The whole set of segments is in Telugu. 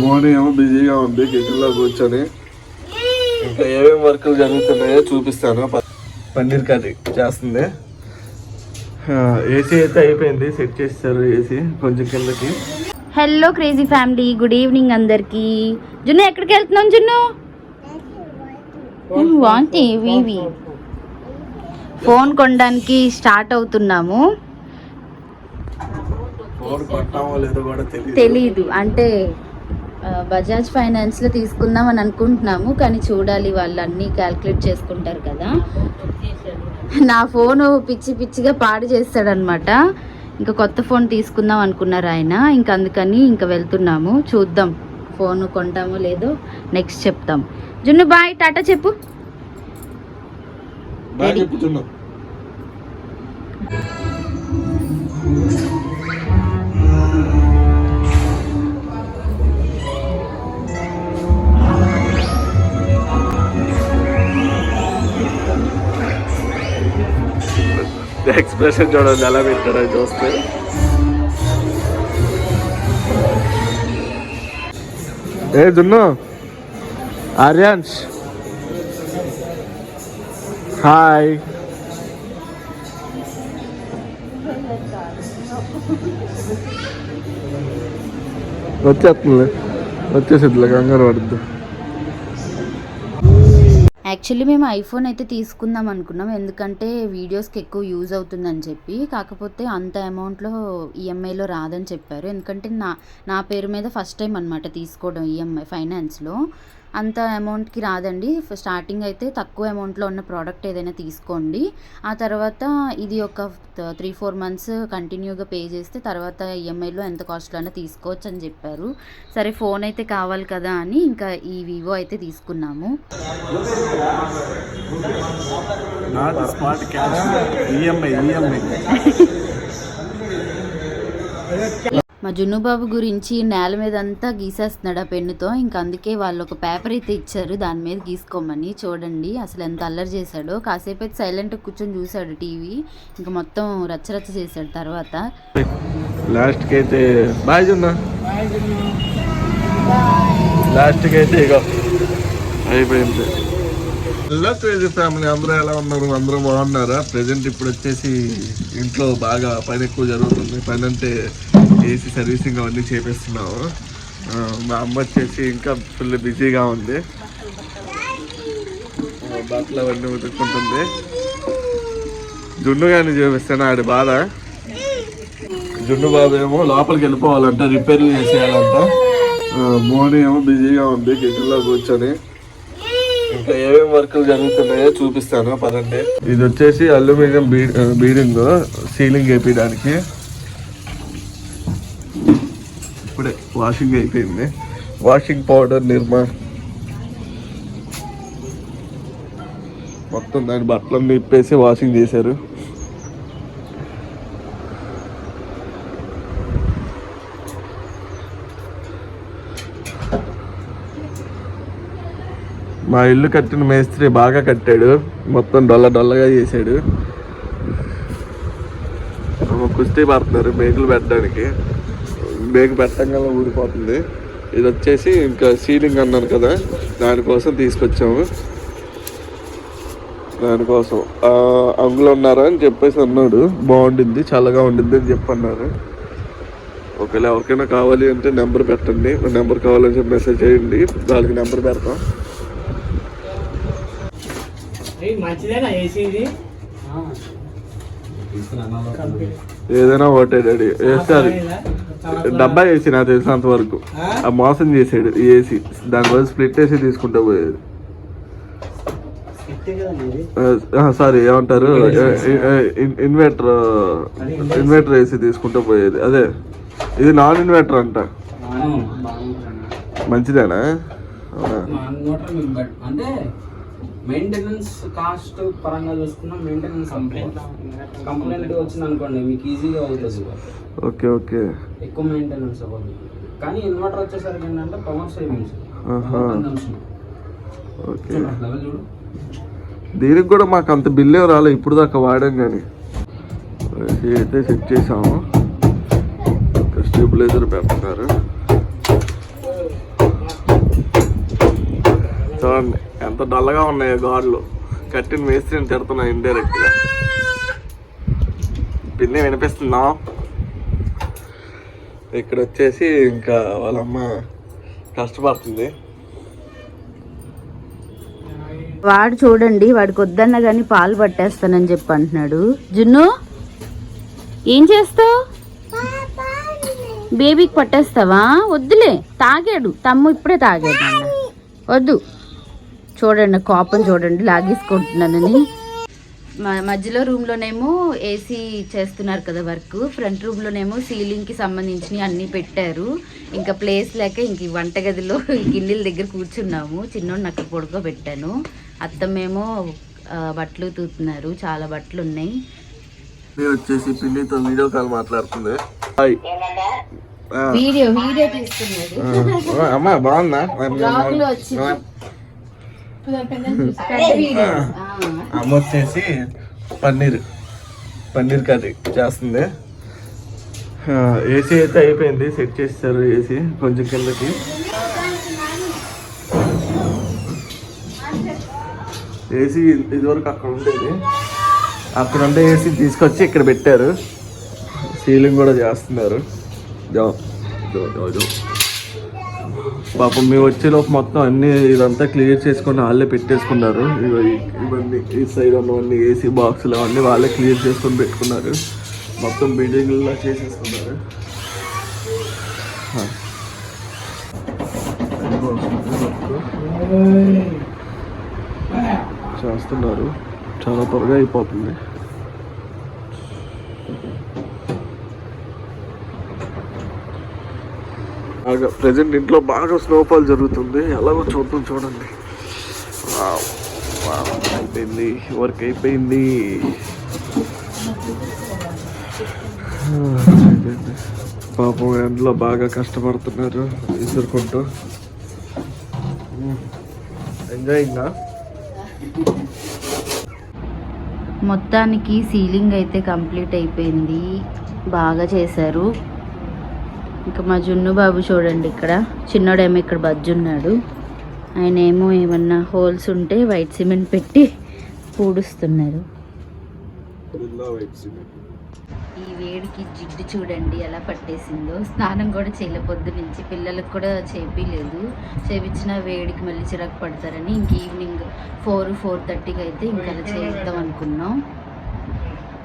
మోడీ ఏమో బిజీగా ఉంది కిచెన్లో కూర్చొని ఇంకా ఏమేమి వర్కులు జరుగుతున్నాయో చూపిస్తాను. పన్నీర్ కర్రీ చేస్తుంది. ఏసీ అయితే అయిపోయింది. సెట్ చేస్తారు ఏసీ కొంచెం కిందకి. Hello crazy family good evening అందరికి. జున్ను ఎక్కడికి వెళ్తున్నాం జున్ను? వాంట్ వివి ఫోన్ కొనడానికి స్టార్ట్ అవుతున్నాము. తెలీదు. అంటే బజాజ్ ఫైనాన్స్లో తీసుకుందాం అని అనుకుంటున్నాము కానీ చూడాలి వాళ్ళు అన్నీ క్యాల్కులేట్ చేసుకుంటారు కదా. నా ఫోను పిచ్చి పిచ్చిగా పాడు చేస్తాడనమాట ఇంకా కొత్త ఫోన్ తీసుకుందాం అనుకున్నారు ఆయన. ఇంకా అందుకని ఇంకా వెళ్తున్నాము. చూద్దాం ఫోన్ కొంటామో లేదో నెక్స్ట్ చెప్తాం. జున్ను బాయ్ టాటా చెప్పు. ఎక్స్ప్రెషన్ చూడండి ఎలా పెట్టాడో చూస్తే. ఏ జున్ను. ఆర్యాన్స్. హాయ్ వచ్చేస్తుంది. వచ్చేసిద్దిలే కంగారు పడుద్దు. యాక్చువల్లీ మేము ఐఫోన్ అయితే తీసుకుందాం అనుకున్నాం. ఎందుకంటే వీడియోస్కి ఎక్కువ యూజ్ అవుతుందని చెప్పి. కాకపోతే అంత అమౌంట్లో ఈఎంఐలో రాదని చెప్పారు. ఎందుకంటే నా నా పేరు మీద ఫస్ట్ టైం అనమాట తీసుకోవడం ఈఎంఐ ఫైనాన్స్లో అంత అమౌంట్కి రాదండి. స్టార్టింగ్ అయితే తక్కువ అమౌంట్లో ఉన్న ప్రోడక్ట్ ఏదైనా తీసుకోండి. ఆ తర్వాత ఇది ఒక త్రీ ఫోర్ మంత్స్ కంటిన్యూగా పే చేస్తే తర్వాత ఈఎంఐలో ఎంత కాస్ట్లో అయినా తీసుకోవచ్చు అని చెప్పారు. సరే ఫోన్ అయితే కావాలి కదా అని ఇంకా ఈ వివో అయితే తీసుకున్నాము. మా జున్నుబాబు గురించి నేల మీద అంతా గీసేస్తున్నాడు ఆ పెన్నుతో. ఇంకా అందుకే వాళ్ళు ఒక పేపర్ అయితే ఇచ్చారు. దాని మీద గీసుకోమని. చూడండి అసలు ఎంత అల్లరి చేశాడో. కాసేపు అయితే సైలెంట్ కూర్చొని చూశాడు టీవీ. ఇంకా మొత్తం రచ్చరచ్చ చేశాడు తర్వాత. లాస్ట్కి అయితే బాయ్ జున్నా. లాస్ట్కి అయితే ఇక అయిపోయింది. హలో క్రేజీ ఫ్యామిలీ అందరూ ఎలా ఉన్నారు? అందరూ బాగున్నారా? ప్రజెంట్ ఇప్పుడు వచ్చేసి ఇంట్లో బాగా పని ఎక్కువ జరుగుతుంది. పని అంటే ఏసీ సర్వీసింగ్ అవన్నీ చేపిస్తున్నాము మా అమ్మ వచ్చేసి ఇంకా ఫుల్ బిజీగా ఉంది. బట్టలు అవన్నీ ఉతుక్కుంటుంది. జున్ను కానీ చూపిస్తాను ఆడి బాధ? జున్ను బాబు ఏమో లోపలికి వెళ్ళిపోవాలంట రిపేర్లు చేసేయాలంట. ఆ, మోని ఏమో బిజీగా ఉంది కిచెన్లో కూర్చొని. ఇంకా ఏమేమి వర్కులు జరుగుతున్నాయో చూపిస్తాను పదండి. ఇది వచ్చేసి అల్యూమినియం బీ బీడింగ్ సీలింగ్ వేపించడానికి ఇప్పుడే వాషింగ్ అయిపోయింది. వాషింగ్ పౌడర్ నిర్మా మొత్తం దాని బట్టలన్నీ ఇప్పేసి వాషింగ్ చేశారు. మా ఇల్లు కట్టిన మేస్త్రి బాగా కట్టాడు. మొత్తం డొల్ల డొల్లగా చేశాడు. కుస్తీ పడుతున్నారు మేకులు పెట్టడానికి. మేకు పెట్టంగానే ఊడిపోతుంది ఇది వచ్చేసి ఇంకా సీలింగ్ అన్నాను కదా దానికోసం తీసుకొచ్చాము. దానికోసం. అంగులు ఉన్నారా అని చెప్పేసి అన్నాడు. బాగుండిద్ది చల్లగా ఉండిద్ది అని చెప్పి అన్నారు. ఒకవేళ ఎవరికైనా కావాలి అంటే నెంబర్ పెట్టండి. నెంబర్ కావాలని చెప్పి మెసేజ్ చేయండి. వాళ్ళకి నెంబర్ పెడతాం. ఏదైనా ఒకటే డాడీ వేస్తారు డబ్బా వేసి నాకు తెలిసినంత వరకు. ఆ? మోసం చేసాడు ఈ ఏసీ దానివల్ల స్ప్లిట్ వేసి తీసుకుంటూ పోయేది. సారీ ఏమంటారు? ఇన్వర్టర్ ఇన్వర్టర్ వేసి తీసుకుంటూ పోయేది. అదే ఇది నాన్ ఇన్వర్టర్ అంట. మంచిదేనా? అంటే మెయింటెనెన్స్ కాస్ట్ పరంగా చూసుకున్నా మెయింటెనెన్స్ కంప్లైంట్ వచ్చింది అనుకోండి మీకు ఈజీగా అవుతుంది. Okay okay. ఎక్కువ మెయింటెనెన్స్ అవ్వదు. కానీ ఇన్వర్టర్ వచ్చేసరికి ఏంటంటే పవర్ సేవింగ్స్ ఓకే. దీనికి కూడా మాకు అంత బిల్ ఏం రాలేదు ఇప్పుడు దాకా వాడాం కానీ అయితే సెట్ చేసాము. స్టెబిలైజర్ పెడుతున్నారు చూడండి ఎంత డల్గా ఉన్నాయో గాడ్లు కట్టిన మేస్త్రిని తిడుతున్నా ఇండైరెక్ట్గా పిన్ని వినిపిస్తుందా? ఇక్కడ వచ్చేసి ఇంకా వాళ్ళమ్మ కష్టపడుతుంది. వాడు చూడండి వాడికి వద్దన్నా కానీ పాలు పట్టేస్తానని చెప్పి అంటున్నాడు జున్ను ఏం చేస్తావు? బేబీకి పట్టేస్తావా? వద్దులే తాగాడు. తమ్ము ఇప్పుడే తాగాడు. వద్దు. చూడండి కోపం చూడండి లాగేసుకుంటున్నానని. మ- మధ్యలో రూమ్లోనేమో ఏసీ చేస్తున్నారు కదా వర్క్. ఫ్రంట్ రూమ్లోనేమో సీలింగ్కి సంబంధించినవి అన్నీ పెట్టారు. ఇంకా ప్లేస్ లేక ఇంక వంటగదిలో గిన్నెల దగ్గర కూర్చున్నాము. చిన్నోడిని అక్కడ పడుకోబెట్టాను. అత్తమ్మేమో బట్టలు తూతున్నారు చాలా బట్టలు ఉన్నాయి. వచ్చేసి పిన్నితో వీడియో కాల్ మాట్లాడుతుంది. వీడియో వీడియో తీస్తున్నారు ఆ, అమ్మా బాగుందా Vlog లో వచ్చింది. పెద్ద వీడియో ఆ. అమ్మ వచ్చేసి పన్నీర్ పన్నీర్ కర్రీ చేస్తుంది. ఏసీ అయితే అయిపోయింది సెట్ చేస్తారు ఏసీ కొంచెం కిందకి. ఏసీ ఇదివరకు అక్కడ ఉండేది. అక్కడ ఉండే ఏసీ తీసుకొచ్చి ఇక్కడ పెట్టారు. సీలింగ్ కూడా చేస్తున్నారు. జో జో జో జో పాపం మేము వచ్చేలోపు మొత్తం అన్ని ఇదంతా క్లియర్ చేసుకొని వాళ్ళే పెట్టేసుకున్నారు. ఇవన్నీ ఈ సైడ్ ఉన్నవన్నీ ఏసీ బాక్సులు అవన్నీ వాళ్ళే క్లియర్ చేసుకొని పెట్టుకున్నారు. మొత్తం బిల్డింగ్లా చేసేసుకున్నారు. చేస్తున్నారు. చాలా త్వరగా అయిపోతుంది. బాగా ప్రజెంట్ ఇంట్లో బాగా స్నోఫాల్ జరుగుతుంది. ఎలాగో చూద్దాం చూడండి. అయిపోయింది వర్క్ అయిపోయింది. పాపం ఎండలో బాగా కష్టపడుతున్నారు విసురుకుంటూ ఎంజాయింగా మొత్తానికి సీలింగ్ అయితే కంప్లీట్ అయిపోయింది. బాగా చేశారు. ఇంకా మా జున్ను బాబు చూడండి ఇక్కడ. చిన్నోడేమో ఇక్కడ బజ్జున్నాడు. ఆయన ఏమో ఏమన్నా హోల్స్ ఉంటే వైట్ సిమెంట్ పెట్టి పూడుస్తున్నారు. ఈ వేడికి జిడ్డు చూడండి ఎలా పట్టేసిందో. స్నానం కూడా చేయలే పొద్దు నుంచి. పిల్లలకు కూడా చేపిలేదు. చేపించిన వేడికి మళ్ళీ చిరాకు పడతారని ఇంక ఈవినింగ్ ఫోర్ ఫోర్ థర్టీకి అయితే ఇంకా చేద్దాం అనుకున్నాం.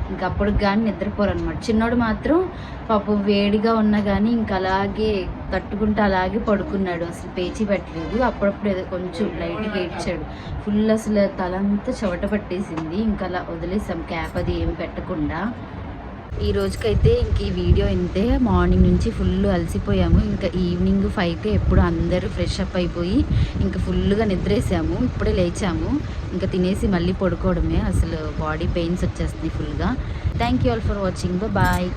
ఇంక అప్పుడు కానీ నిద్రపోరు అనమాట చిన్నోడు మాత్రం పాపం వేడిగా ఉన్నా కానీ ఇంక అలాగే తట్టుకుంటూ అలాగే పడుకున్నాడు. అసలు పేచి పెట్టలేదు. అప్పుడప్పుడు ఏదో కొంచెం లైట్గా ఏడ్చాడు. ఫుల్ అసలు తలంతా చెవట పట్టేసింది. ఇంకా అలా వదిలేసాం. క్యాప్ అది ఏం పెట్టకుండా. ఈ రోజుకైతే ఇంక ఈ వీడియో ఇంతే మార్నింగ్ నుంచి ఫుల్ అలసిపోయాము. ఇంకా ఈవినింగ్ ఫైవ్కి ఎప్పుడు అందరూ ఫ్రెష్ అప్ అయిపోయి ఇంకా ఫుల్గా నిద్రేసాము. ఇప్పుడే లేచాము. ఇంకా తినేసి మళ్ళీ పడుకోవడమే. అసలు బాడీ పెయిన్స్ వచ్చేస్తుంది ఫుల్గా. Thank you all for watching bye